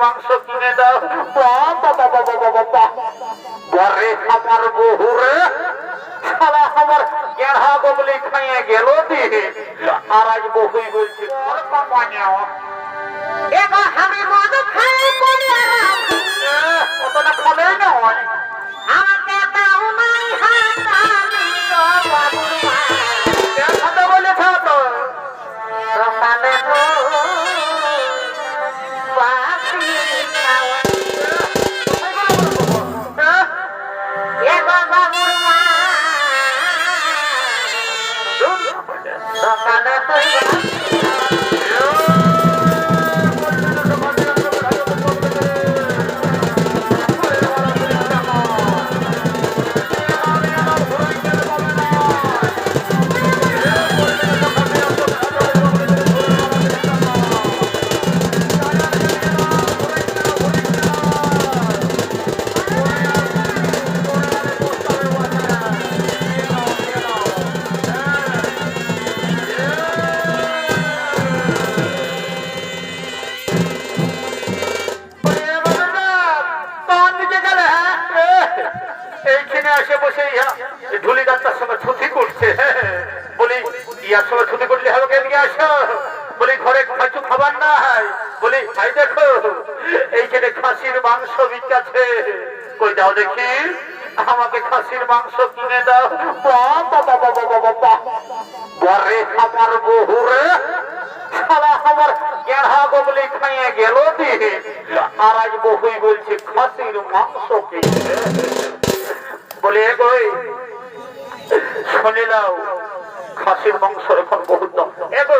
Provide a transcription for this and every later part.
মাংস কিনে দাও। ঘরে আমার বহু সারা আমার গেড়া বগলি খাইয়ে গেল দি আর আজ বহুই বলছি আমি মদ খাই বলে অতটা ফলেই আমাকে দাও নাই হাত, আমি বসে ইহা ঢুলি ডাক্তার সঙ্গে ছুটি করছে। বলি, ইয়ার সঙ্গে ছুটি করলে হবে এদিকে আসো? বলি, ঘরে কিছু খাবার নাই। বলি ভাই দেখো, এইখানে খাসির মাংস বিকাছে কই দাও দেখি, আমাকে খাসির মাংস কিনে দাও। আর আজ বহুই বলছে, খাসির মাংস কিনে বলে শুনে নাও, খাসির মাংস এখন বহুত দাম। এগো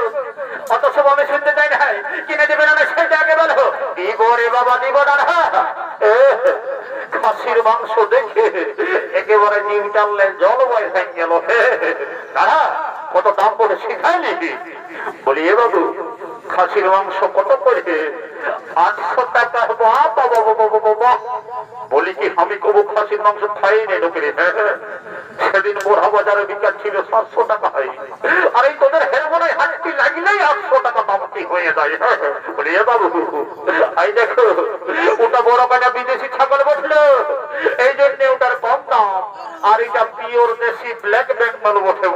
অত সব আমি শুনতে চাই না কিনে দেবে না সেটা আগে বলো। দিব রে বাবা, দিব না খাসির মাংস দেখে একেবারে জিভ টানলে জল বয় হয়ে গেল। দাদা কত দাম করে শিখাইলি? বলি, এ বাবু খাসির মাংস কত করে? আটশো টাকা বলি কি, আমি কবু খাসির মাংস খাই নেই লোকের সেদিন বোরা বাজারে বিকাশ ছিল, সাতশো টাকা হয় আর এই তোদের হেরমোনায় হাঁটতি লাগলেই আটশো টাকা দামটি হয়ে যায়। বলি, এ বাবু এই দেখো, ওটা বড় কাটা বিদেশি ছাগল বসল এই জন্য ওটার কম দাম। আর এটা পিওর দেশি ব্ল্যাক বেঙ্গল বসে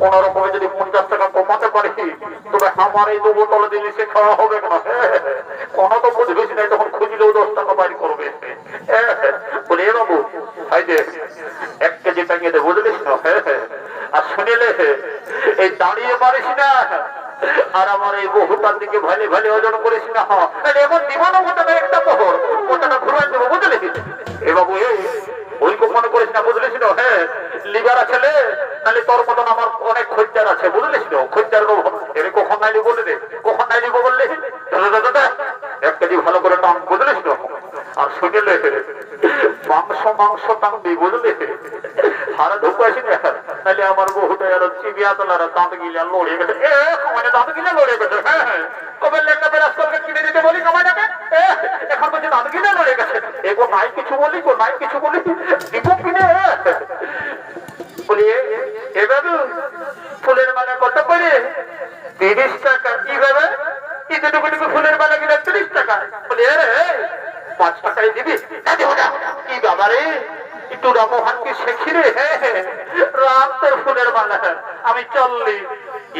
কোন রকমে যদি পঞ্চাশ টাকা কমাতে পারি, তবে আমার এই দু বোতল দিলে সে খাওয়া হবে না। কোনো তো বুঝবিস না তখন খুঁজলেও দশ টাকা বাড়ি করবে। বলি বাবু, এই যে এক কেজি টাঙিয়ে দে, বুঝলিস আর শুনিলে, এই দাঁড়িয়ে পারিস না, আর আমার এই বহুটার দিকে ভালে ভালে ওজন করিস না। এমন দিবানো ওটা একটা তাহলে তোর মতন আমার অনেক খদ্দার আছে, বুঝলিস না খদ্দার এর কখন নাইলি বলে দে? কখন নাইলি বললে? এক কেজি ভালো করে টান বুঝলিস না আর শুনিলে মাংস মাংস টানবি, বুঝলি? হারা ঢুকাইছি তাহলে আমার বহুটা আর চিবিয়া তোলার দাঁত গিলা লড়ে গেছে। মানে দাঁত গিলা লড়ে গেছে। কবে লেখা বেরাস করে কিনে দিতে বলি কামাইটাকে এখন বলছে দাঁত গিলা লড়ে গেছে। এগো নাই কিছু বলি গো, নাই কিছু বলি। দিব কিনে এ। বলি এ, এ বাবু ফুলের মালা কত করে তিরিশ টাকা, কি ভাবে কি দুটুকু টুকু ফুলের মালা কিনা, তিরিশ টাকা? বলি পাঁচ টাকায় দিবি। কি বাবা রে? একটু রামোহান কি শেখি রে। রাম তোর ফুলের মালা। আমি চললি।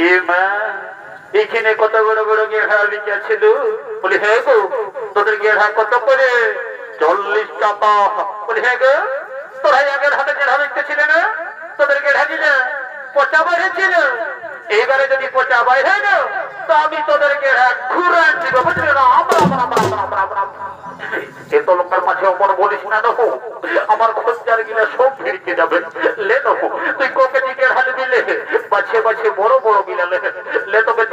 এ মা এখানে কত বড় বড় গেড়া লিখা ছিল বলি হ্যাঁ গো, তোদের গেড়া কত করে? চল্লিশ টাকা। বলি হ্যাঁ গো তোরা আগের হাতে গেড়া লিখতেছিল না? তোদের গেড়া দিলে পচা বেড়েছিল। এইবারে যদি পচা হয়ে যাও, তো আমি তোদেরকে ঘুরান দিব না? আমরা বলিস না আমার গিলা সব ফিরকে যাবে। লে নহো তুই কোকে দিকে হালে দিলে? বাছে বাছে বড় বড় গিলা লে। তোকে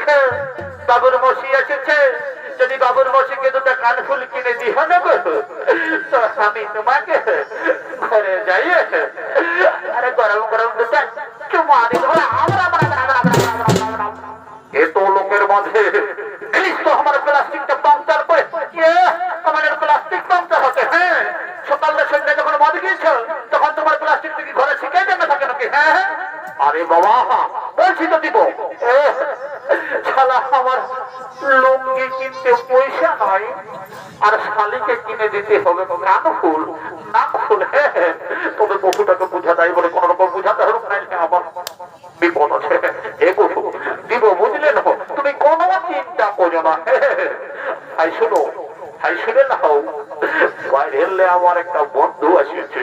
দেখে বাবুর মসি এসেছে যদি বাবুর মসিকে দুটো কানফুল কিনে দিহ না গো তো আমি তোমাকে ঘরে যাই আরে গরম গরম দুটা হ্যাঁ তখন তোমার প্লাস্টিক ঘরে হ্যাঁ হ্যাঁ? আরে বাবা বলছি তো দিব শালা আমার লুঙ্গি কিনতে পয়সা নাই, আর শালিকে কিনে দিতে হবে কান ফুল না ফুল হ্যাঁ হ্যাঁ। তবে বহুটাকে বুঝা যায় বলে কোন রকম বুঝাতে হবে না আমার বিপদ আছে। এ বহু দিব, বুঝলে না, তুমি কোনো চিন্তা করো না হাই শুনো হাই শুনে না হও বাইরে আমার একটা বন্ধু আসিয়েছে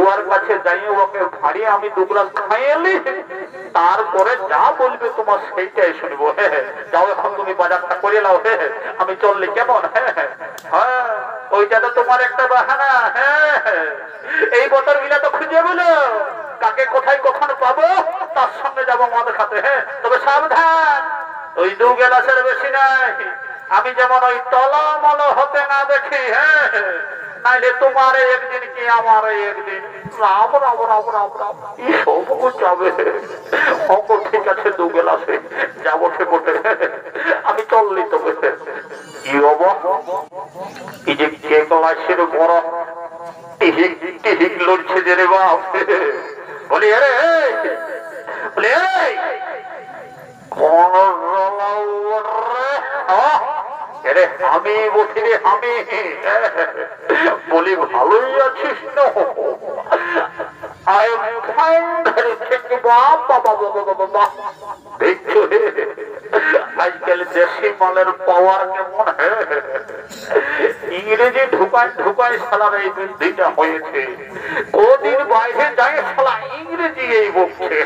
ওর কাছে যাই ওকে ভারী আমি দু গ্লাস খাইয়েলি তারপরে যা বলবে তোমার সেইটাই শুনব। হ্যাঁ যাও এখন তুমি বাজারটা করে নাও হ্যাঁ আমি চললি কেমন? হ্যাঁ হ্যাঁ ওইটা তো তোমার একটা বাহানা হ্যাঁ এই বছর মিলা তো খুঁজে বলো কাকে কোথায় কখন পাবো, তার সঙ্গে যাব মদ খাতে হ্যাঁ তবে সাবধান, ওই দু গেলাসের বেশি নাই। আমি যেমন ওই তলমল হতে না দেখি হ্যাঁ নাইলে তোমার একদিন কি আমার একদিন? রাম রাম রাম রাম রাম। ই সব যাবে? অঙ্ক ঠিক আছে, দু গেলাসে। যাব ওঠে আমি চললি তবে। কি হব এই যে কে ক্লাসের বড় টিহিক টিহিক লড়ছে যে রে বাপ। বলি আরে বলি এই কোন আমি বলছি আমি। বলি, ভালোই আছিস আজকাল দেশি মালের পাওয়ার কেমন ইংরেজি ঢুকায় ঢুকায় সালার এই বৃদ্ধিটা হয়েছে। কদিন বাইরে যায় সালা ইংরেজি এই বকছে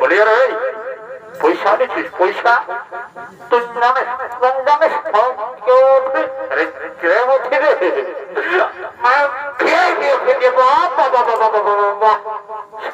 বলি, আরে পয়সা নিচ্ছিস পয়সা? তুই জানিস কোন রে? বাবা বাবা বাবা বাবা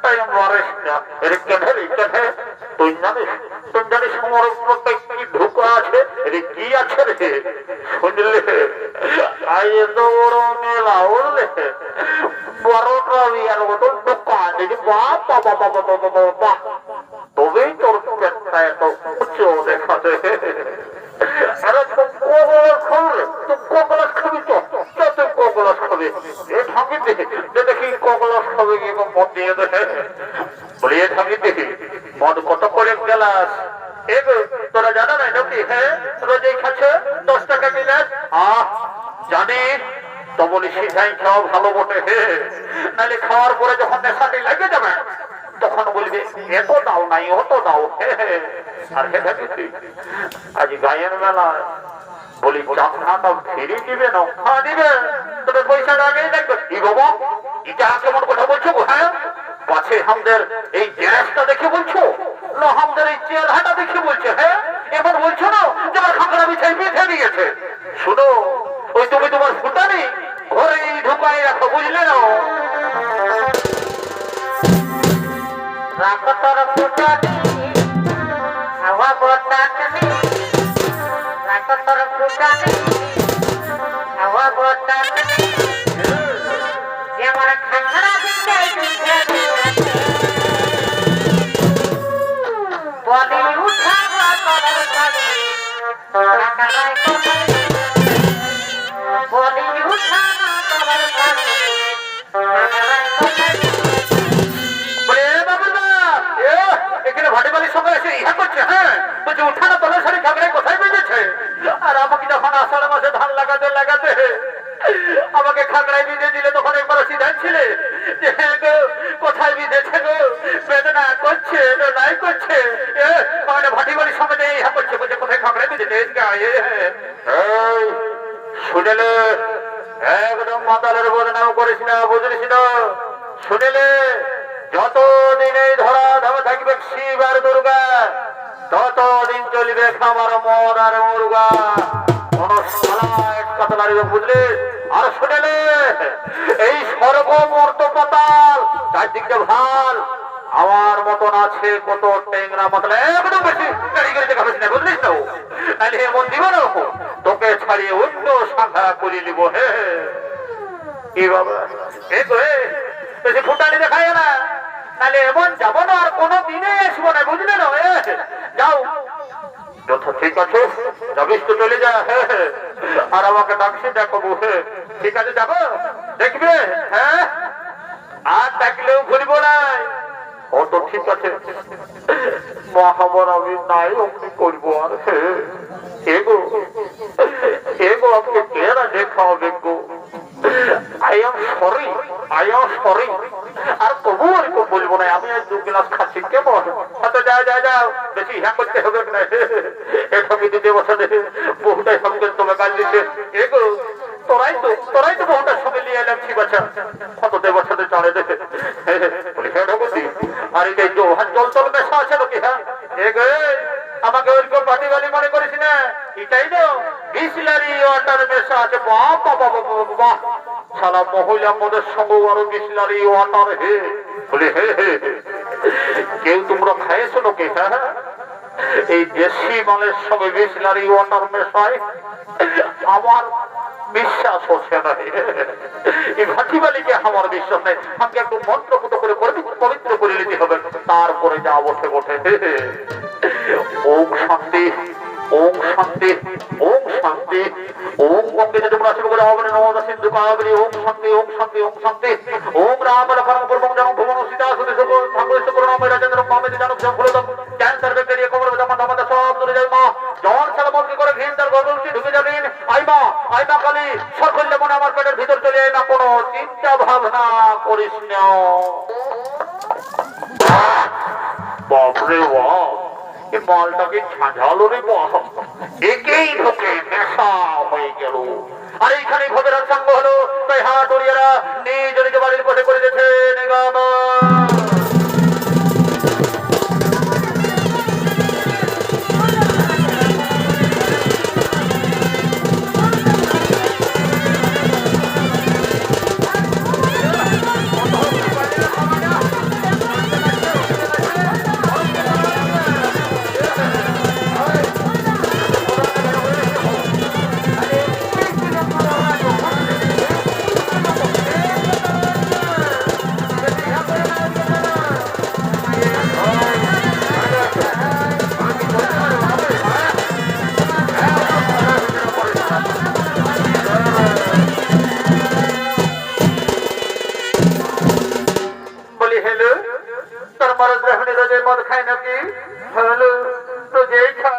পেটটাই মারিস না এর কেটে রে তুই জানিস তুই জানিস আমার উপরটা কি ঢুকা আছে রে কি আছে রে শুনলে আই তো বড় মেলা উঠলে বড়টা বিয়ার মতন দোকান দেখি বাপ বাবা বাবা বাবা বাবা তবেই তোর পেটটা এত উচ্চ দেখাতে আরে তো কোগলাস খাবে তো কোগলাস খাবি তো তুই কোগলাস খাবে এ দেখি যে দেখি কোগলাস খাবে। মদ দেবে ঠাকি দেখি কত করে গেলাস। তোরা জানা নাই নাকি হ্যাঁ রোজই খাচ্ছে, দশ টাকা গেলাস। আহ, জানি ভালো বটে খাওয়ার পরে যখন যাবে, তখন এত দাও নাই দাও গায়ের বলি দিবে না হ্যাঁ দিবে তবে পয়সাটা আগেই দেখবে। কি বাবা? এটা কেমন কথা বলছো হ্যাঁ পাছে এই গ্যাসটা দেখে বলছো? না আমাদের এই চেহারাটা দেখে বলছো হ্যাঁ? এমন বলছো না যে আমার বিছাই বেঁধে দিয়েছে। শুনো, ওই তুমি তোমার ফুটানি ঘরে ঢুকাই রাখো, বুঝলে না? রাখো তোর ফুটানি হাওয়া বতানি রাখো তোর ফুটানি হাওয়া বতানি শাড়ি ঝগড়ায় কোথায় বেঁধেছে? আর আমাকে যখন আষাঢ় মাসে ধান লাগাতে লাগাতে আমাকে খাগড়ায় বিঁধে দিলে, তখন একবার সিদ্ধান্ত ছিলে হ্যাঁ কোথায় বিঁধেছে গো? বেদনা করছে নাই করছে। মানে ভাটি বাড়ির সঙ্গে যে ইহা করছে, বলছে, কোথায় খাগড়ায় বিঁধেছে? এই গায়ে শুনেলে একদম মাতালের বদনাম করিস না বুঝলিস না। শুনেলে যতদিন এই ধরা থাকবে শিব আর দুর্গা ততদিন চলবে খামার মদ আর মুরগা কোন আর শুনে নে, এই স্বর্গ মর্ত পাতাল চারদিকটা ভালো আমার মতন আছে কত টেংরা মাতাল একদম বেশি না তোকে ছাড়িয়ে অন্য সাধা করে নিব হে। কি বাবা? তো ফুটানি দেখায় না। তাহলে এমন না, আর কোনো দিনে আসব না, বুঝলে না যাও। ঠিক আছে যাবিস তো চলে যা। আর আমাকে ডাকছি হ্যাঁ ঠিক আছে, যাব? দেখবে? হ্যাঁ? আর ডাকলেও ঘুরবো না। ও তো ঠিক আছে। আমি নাই করব আর। এগো কেরা দেখা হবে গো? I am sorry I am sorry আর তবু আর কেউ বলব না আমি দু গ্লাস খাচ্ছি, কেমন? আচ্ছা যা যা যাও, বেশি হ্যাঁ করতে হবে না। এটা আমি দিতে বসে বহুটাই সঙ্গে তোমার কাজ দিচ্ছে এগো তোরাই তো তোরাই তো নিয়ে এলাম কত দেবর সাথে এগো আমাকে মনে করিস না। এটাই তো ওয়াটার মেশা আছে। বাবা মহিলা মদের সঙ্গে আরও বিসলারি ওয়াটার, হে। বলে। কেউ তোমরা খাইছো নাকি হ্যাঁ হ্যাঁ? এই দেশি মালের সঙ্গে বিসলারি ওয়াটার মেশায় আমার বিশ্বাস হচ্ছে না এই ভাটিবালিকে আমার বিশ্বাস নেই আমাকে একটু মন্ত্রপুত করে পবিত্র করে নিতে হবে তারপরে যা বসে বসে ওম শান্তি ওম শান্তি ওম শান্তি। ওম গঙ্গে তোমরা শুরু করে হবে নমদা সিন্ধু কাবরি ওম শান্তি ওম শান্তি ওম শান্তি। ওম রাম লক্ষণ পূর্বং জানো ভুবন সীতা সুতি সুখ ঠাকুর করুণা ময় রাজেন্দ্র মামে জানো জম ফুলদম ক্যান্সার, ব্যাকটেরিয়া, কোমর বেদমা দামাদা সব দূরে যায় মা জন সালা বন্ধ করে ঘিন, তার ঢুকে যাবেন আইমা আইমা কালি সকলে মনে আমার পেটের ভিতর চলে না কোনো চিন্তা ভাবনা করিস না। বাপরে বাপ। এই মালটাকে ঝাঁঝালো রে একেই ঢোকে নেশা হয়ে গেল। আর এইখানে ভোগের সঙ্গ হলো, তাই হাত নিজ নিজ বাড়ির পথে করে দিয়েছে